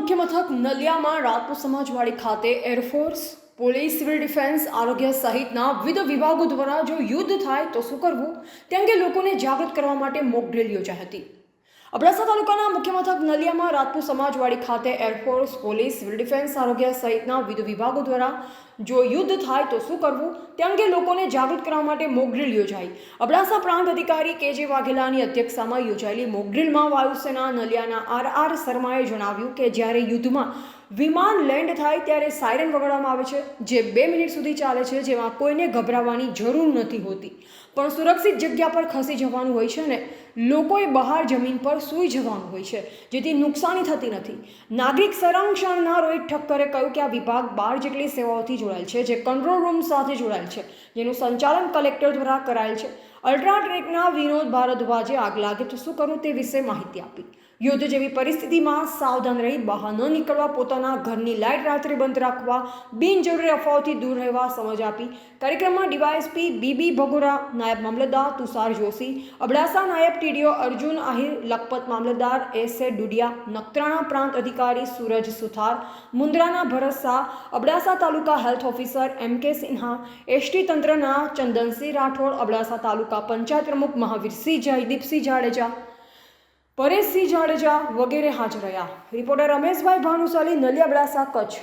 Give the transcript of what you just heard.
મુખ્ય મથક નલિયામાં રાજપૂત સમાજવાડી ખાતે એરફોર્સ, પોલીસ, સિવિલ ડિફેન્સ, આરોગ્ય સહિતના વિવિધ વિભાગો દ્વારા જો યુદ્ધ થાય તો શું કરવું? તે અંગે લોકોને જાગૃત કરવા માટે મોક ડ્રિલ યોજાઈ હતી. અબડાસા તાલુકાના મુખ્ય મથક નલિયામાં રાજપૂત સમાજવાડી ખાતે એરફોર્સ પોલીસ સિવિલ ડિફેન્સ આરોગ્ય સહિતના વિવિધ વિભાગો દ્વારા જો યુદ્ધ થાય તો શું કરવું? તે અંગે લોકોને જાગૃત કરવા માટે મોકડ્રીલ યોજાઈ. અબડાસા પ્રાંત અધિકારી કે જે વાઘેલાની અધ્યક્ષતામાં યોજાયેલી મોકડ્રીલમાં વાયુસેના નલિયાના આર આર શર્માએ જણાવ્યું કે જ્યારે યુદ્ધમાં વિમાન લેન્ડ થાય ત્યારે સાયરન વગાડવામાં આવે છે, જે બે મિનિટ સુધી ચાલે છે, જેમાં કોઈને ગભરાવાની જરૂર નથી હોતી. પણ સુરક્ષિત જગ્યા પર ખસી જવાનું હોય છે ને, લોકોએ બહાર જમીન પર સૂઈ જવાનું હોય છે, જેથી નુકસાની થતી નથી. નાગરિક સંરક્ષણના રોહિત ઠક્કરે કહ્યું કે આ વિભાગ બાર જેટલી સેવાઓથી જોડાયેલ છે, જે કંટ્રોલ રૂમ સાથે જોડાયેલ છે, જેનું સંચાલન કલેક્ટર દ્વારા કરાયેલ છે. અલ્ટ્રા ટ્રેકના વિનોદ ભારદ્વાજે આગ લાગે તો શું કરવું તે વિશે માહિતી આપી. યુદ્ધ જેવી પરિસ્થિતિમાં સાવધાન રહી બહાર ન નીકળવા પોતાના ઘરની લાઇટ રાત્રે બંધ રાખવા, બિનજરૂરી અફવાઓથી દૂર રહેવા સમજ આપી. કાર્યક્રમમાં ડીવાયએસપી બીબી ભગોરા, નાયબ મામલતદાર તુષાર જોશી, અબડાસા નાયબ ટીડીઓ અર્જુન આહિર, લખપત મામલતદાર એસ એ ડુડિયા, નખત્રાણા પ્રાંત અધિકારી Suraj Suthar મુન્દ્રાના Bharat Shah, Abdasa taluka health officer M K Sinha, ST તંત્રના ચંદનસિંહ રાઠોડ, અબડાસા તાલુકા પંચાયત પ્રમુખ મહાવીરસિંહ જયદીપસિંહ જાડેજા પરેશસિંહ જાડેજા વગેરે હાજર રહ્યા. રિપોર્ટર રમેશભાઈ ભાનુશાલી નલિયાબડાસા કચ્છ.